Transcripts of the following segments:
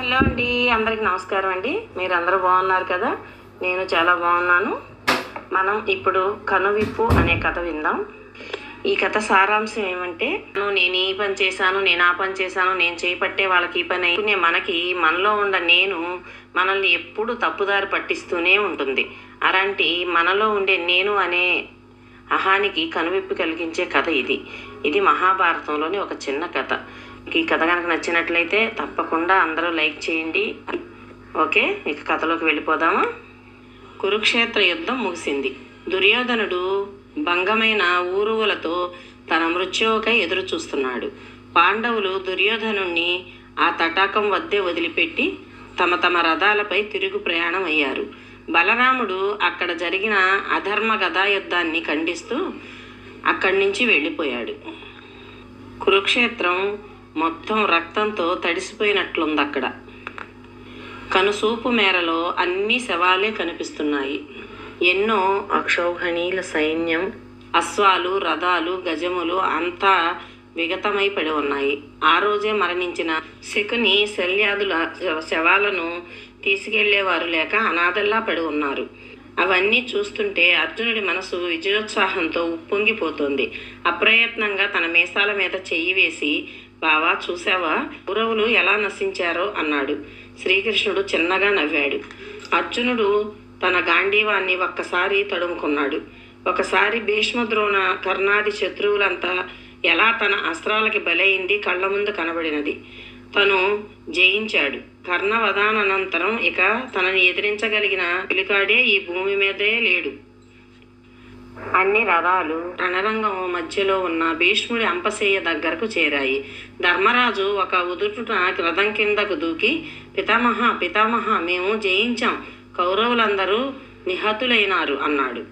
Hello అండి అందరికి నమస్కారం అండి. మీరు అందరూ బాగున్నారు కదా? నేను చాలా బాగున్నాను. మనం ఇప్పుడు కనువిప్పు అనే కథ విందాం. ఈ కథ సారాంశం ఏమంటే "నేను- ఈ పని చేశాను నేను ఆ పని చేశాను నేను చేపట్టే వాళ్ళకి ఈ పని అయితేనే మనకి మనలో ఉన్న నేను మనల్ని ఎప్పుడు తప్పుదారి పట్టిస్తూనే ఉంటుంది. అలాంటి మనలో ఉండే నేను అనే అహానికి కనువిప్పు కలిగించే కథ ఇది. ఇది మహాభారతంలోని ఒక చిన్న కథ. ఈ కథ కనుక నచ్చినట్లయితే తప్పకుండా అందరూ లైక్ చేయండి. ఓకే ఇక కథలోకి వెళ్ళిపోదామా? కురుక్షేత్ర యుద్ధం ముగిసింది. దుర్యోధనుడు భంగమైన ఊరువులతో తన మృత్యువుకై ఎదురు చూస్తున్నాడు పాండవులు దుర్యోధనుణ్ణి ఆ తటాకం వద్దే వదిలిపెట్టి తమ తమ రథాలపై తిరుగు ప్రయాణం అయ్యారు. బలరాముడు అక్కడ జరిగిన అధర్మ గదా యుద్ధాన్ని ఖండిస్తూ అక్కడి నుంచి వెళ్ళిపోయాడు. కురుక్షేత్రం మొత్తం రక్తంతో తడిసిపోయినట్లుంది అక్కడ కనుసూపు మేరలో అన్ని శవాలే కనిపిస్తున్నాయి. ఎన్నో అక్షౌహిణీల సైన్యం అశ్వాలు రథాలు గజములు అంతా విగతమై పడి ఉన్నాయి. ఆ రోజే మరణించిన శకుని శల్యాదుల శవాలను తీసుకెళ్ళేవారు లేక అనాథల్లా పడి ఉన్నారు. అవన్నీ చూస్తుంటే అర్జునుడి మనసు విజయోత్సాహంతో ఉప్పొంగిపోతుంది. అప్రయత్నంగా తన మీసాల మీద చెయ్యి వేసి బావా చూసావా కౌరవులు ఎలా నశించారో అన్నాడు. శ్రీకృష్ణుడు చిన్నగా నవ్వాడు. అర్జునుడు తన గాంధీవాన్ని ఒక్కసారి తడుముకున్నాడు. ఒకసారి భీష్మద్రోణ కర్ణాది శత్రువులంతా ఎలా తన అస్త్రాలకి బలైంది కళ్ళ ముందు కనబడినది. తను జయించాడు. కర్ణవధానంతరం ఇక తనని ఎదిరించగలిగిన పిలికాడే ఈ భూమి మీదే లేడు. అన్ని రథాలు రణరంగం మధ్యలో ఉన్న భీష్ముడి అంపశయ్య దగ్గరకు చేరాయి. ధర్మరాజు ఒక ఉదుటున రథం కిందకు దూకి పితామహ పితామహ మేము జయించాం కౌరవులందరూ నిహతులైనారు అన్నాడు.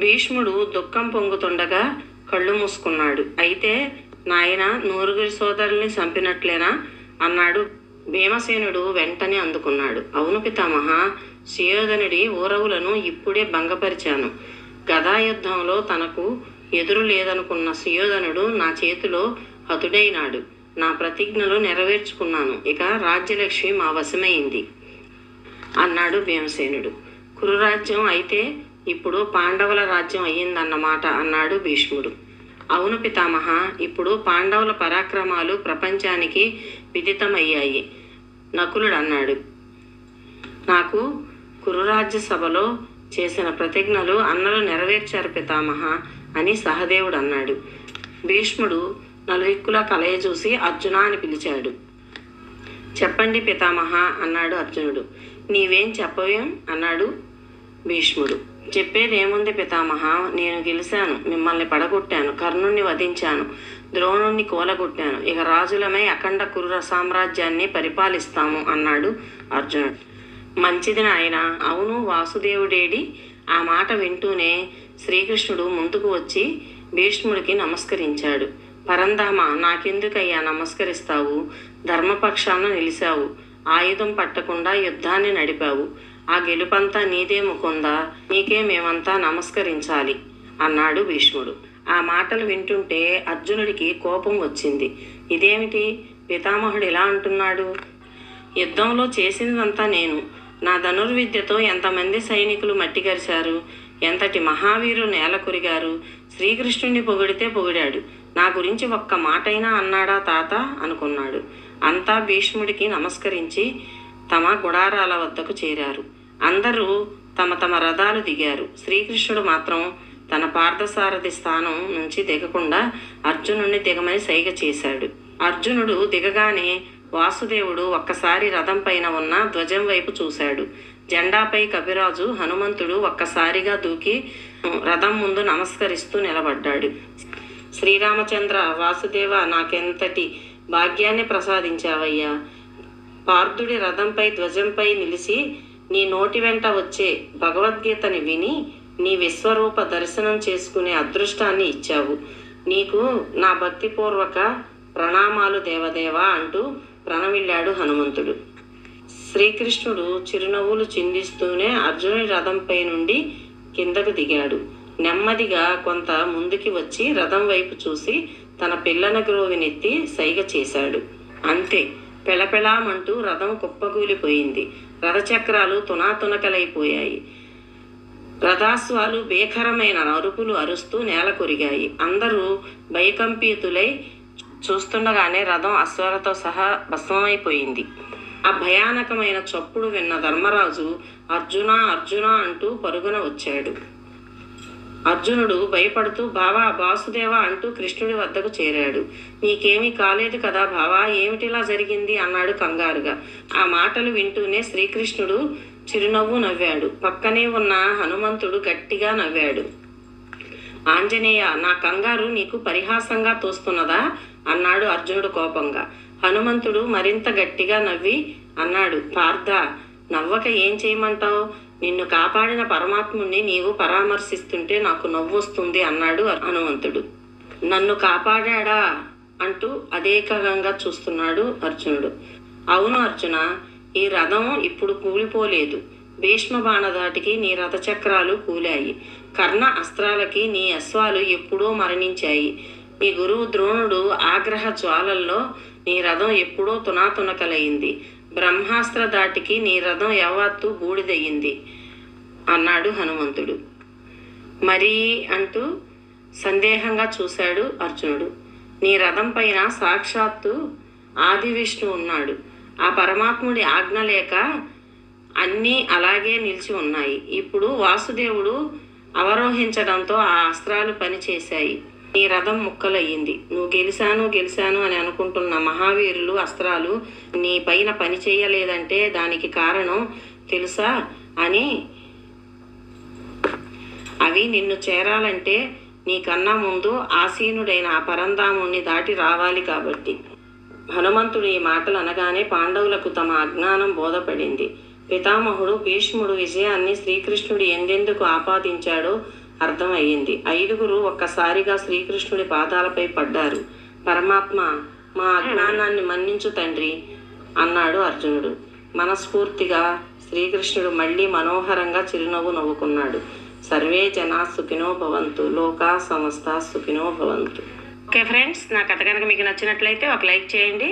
భీష్ముడు దుఃఖం పొంగుతుండగా కళ్ళు మూసుకున్నాడు. అయితే నాయన నూరుగురి సోదరుల్ని చంపినట్లేనా? అన్నాడు. భీమసేనుడు వెంటనే అందుకున్నాడు. అవును పితామహ సుయోధనుడి ఊరవులను ఇప్పుడే భంగపరిచాను. గదాయుద్ధంలో తనకు ఎదురు లేదనుకున్న సుయోధనుడు నా చేతిలో హతుడైనాడు. నా ప్రతిజ్ఞలు నెరవేర్చుకున్నాను. ఇక రాజ్యలక్ష్మి మా వశమైంది అన్నాడు భీమసేనుడు కురురాజ్యం అయితే ఇప్పుడు పాండవుల రాజ్యం అయ్యిందన్నమాట అన్నాడు భీష్ముడు. అవును పితామహ ఇప్పుడు పాండవుల పరాక్రమాలు ప్రపంచానికి విదితమయ్యాయి నకులుడు అన్నాడు నాకు కురురాజ్య సభలో చేసిన ప్రతిజ్ఞలు అన్నలు నెరవేర్చారు పితామహ అని సహదేవుడు అన్నాడు. భీష్ముడు నలుదిక్కులా కలయ చూసి అర్జున అని పిలిచాడు. చెప్పండి పితామహ అన్నాడు అర్జునుడు. నీవేం చెప్పవేం? అన్నాడు భీష్ముడు. చెప్పేదేముంది పితామహ? నేను గెలిచాను. మిమ్మల్ని పడగొట్టాను. కర్ణుణ్ణి వధించాను. ద్రోణుణ్ణి కూలగొట్టాను. ఇక రాజులమై అఖండ కురుర సామ్రాజ్యాన్ని పరిపాలిస్తాము అన్నాడు అర్జునుడు. మంచిది నాయన. అవును వాసుదేవుడేడి. ఆ మాట వింటూనే శ్రీకృష్ణుడు ముందుకు వచ్చి భీష్ముడికి నమస్కరించాడు. పరంధామ నాకెందుకయ్యా నమస్కరిస్తావు? ధర్మపక్షాన నిలిచావు ఆయుధం పట్టకుండా యుద్ధాన్ని నడిపావు. ఆ గెలుపంతా నీదే ముకుందా? నీకే మేమంతా నమస్కరించాలి అన్నాడు భీష్ముడు. ఆ మాటలు వింటుంటే అర్జునుడికి కోపం వచ్చింది. ఇదేమిటి? పితామహుడు ఎలా అంటున్నాడు. యుద్ధంలో చేసినదంతా నేను. నా ధనుర్విద్యతో ఎంతమంది సైనికులు మట్టిగరిశారు ఎంతటి మహావీరు నేల కురిగారు? శ్రీకృష్ణుణ్ణి పొగిడితే పొగిడాడు. నా గురించి ఒక్క మాటైనా అన్నాడా తాత? అనుకున్నాడు. అంతా భీష్ముడికి నమస్కరించి తమ గుడారాల వద్దకు చేరారు. అందరూ తమ తమ రథాలు దిగారు. శ్రీకృష్ణుడు మాత్రం తన పార్థసారథి స్థానం నుంచి దిగకుండా అర్జునుడిని దిగమని సైగ చేశాడు. అర్జునుడు దిగగానే వాసుదేవుడు ఒక్కసారి రథం పైన ఉన్న ధ్వజం వైపు చూశాడు. జెండాపై కవిరాజు హనుమంతుడు ఒక్కసారిగా దూకి రథం ముందు నమస్కరిస్తూ నిలబడ్డాడు. శ్రీరామచంద్ర వాసుదేవ నాకెంతటి భాగ్యాన్ని ప్రసాదించావయ్యా? పార్థుడి రథంపై ధ్వజంపై నిలిచి నీ నోటి వెంట వచ్చే భగవద్గీతని విని నీ విశ్వరూప దర్శనం చేసుకునే అదృష్టాన్ని ఇచ్చావు. నీకు నా భక్తిపూర్వక ప్రణామాలు దేవదేవా అంటూ ప్రణమిల్లాడు హనుమంతుడు. శ్రీకృష్ణుడు చిరునవ్వులు చిందిస్తూనే అర్జునుడి రథంపై నుండి కిందకు దిగాడు. నెమ్మదిగా కొంత ముందుకి వచ్చి రథం వైపు చూసి తన పిల్లన గ్రోవినెత్తి సైగ చేశాడు. అంతే పెళపెళామంటూ రథం కుప్పకూలిపోయింది. రథచక్రాలు తునాతునకలైపోయాయి. రథాస్వాలు భీకరమైన అరుపులు అరుస్తూ నేల కొరిగాయి అందరూ భయకంపీతులై చూస్తుండగానే రథం అశ్వాలతో సహా భస్మమైపోయింది. ఆ భయానకమైన చప్పుడు విన్న ధర్మరాజు అర్జున అర్జున అంటూ పరుగున వచ్చాడు. అర్జునుడు భయపడుతూ బావా వాసుదేవ అంటూ కృష్ణుడి వద్దకు చేరాడు. నీకేమీ కాలేదు కదా బావా ఏమిటిలా జరిగింది? అన్నాడు కంగారుగా. ఆ మాటలు వింటూనే శ్రీకృష్ణుడు చిరునవ్వు నవ్వాడు. పక్కనే ఉన్న హనుమంతుడు గట్టిగా నవ్వాడు. ఆంజనేయ నా కంగారు నీకు పరిహాసంగా తోస్తున్నదా? అన్నాడు అర్జునుడు కోపంగా. హనుమంతుడు మరింత గట్టిగా నవ్వి అన్నాడు పార్థ నవ్వక ఏం చేయమంటావు? నిన్ను కాపాడిన పరమాత్ముణ్ణి నీవు పరామర్శిస్తుంటే నాకు నవ్వొస్తుంది అన్నాడు హనుమంతుడు. నన్ను కాపాడాడా? అంటూ అదేకంగా చూస్తున్నాడు అర్జునుడు. అవును అర్జున ఈ రథం ఇప్పుడు కూలిపోలేదు. భీష్మ బాణధాటికి నీ రథచక్రాలు కూలాయి. కర్ణ అస్త్రాలకి నీ అశ్వాలు ఎప్పుడో మరణించాయి. నీ గురువు ద్రోణుడు ఆగ్రహ జ్వాలల్లో నీ రథం ఎప్పుడో తునాతునకలయింది. బ్రహ్మాస్త్ర దాటికి నీ రథం యావత్తు బూడిదయ్యింది అన్నాడు హనుమంతుడు. మరీ అంటూ సందేహంగా చూశాడు అర్జునుడు. నీ రథం పైన సాక్షాత్తు ఆది విష్ణు ఉన్నాడు. ఆ పరమాత్ముడి ఆజ్ఞ లేక అన్నీ అలాగే నిలిచి ఉన్నాయి. ఇప్పుడు వాసుదేవుడు అవరోహించడంతో ఆ అస్త్రాలు పనిచేశాయి. నీ రథం ముక్కలయ్యింది. నువ్వు గెలిచాను గెలిచాను అని అనుకుంటున్న మహావీరులు అస్త్రాలు నీ పైన పని చేయలేదంటే దానికి కారణం తెలుసా అని అవి నిన్ను చేరాలంటే నీకన్నా ముందు ఆసీనుడైన ఆ పరంధాముని దాటి రావాలి కాబట్టి. హనుమంతుడు ఈ మాటలు అనగానే పాండవులకు తమ అజ్ఞానం బోధపడింది. పితామహుడు భీష్ముడు విజయాన్ని శ్రీకృష్ణుడు ఎందెందుకు ఆపాదించాడో అర్థమయ్యింది. ఐదుగురు ఒక్కసారిగా శ్రీకృష్ణుడి పాదాలపై పడ్డారు. పరమాత్మ మా అజ్ఞానాన్ని మన్నించు తండ్రి అన్నాడు అర్జునుడు. మనస్ఫూర్తిగా శ్రీకృష్ణుడు మళ్ళీ మనోహరంగా చిరునవ్వు నవ్వుకున్నాడు. సర్వే జనా సుఖినో భవంతు లోకా సమస్త సుఖినో భవంతు. ఓకే ఫ్రెండ్స్ నా కథ కనుక మీకు నచ్చినట్లయితే ఒక లైక్ చేయండి.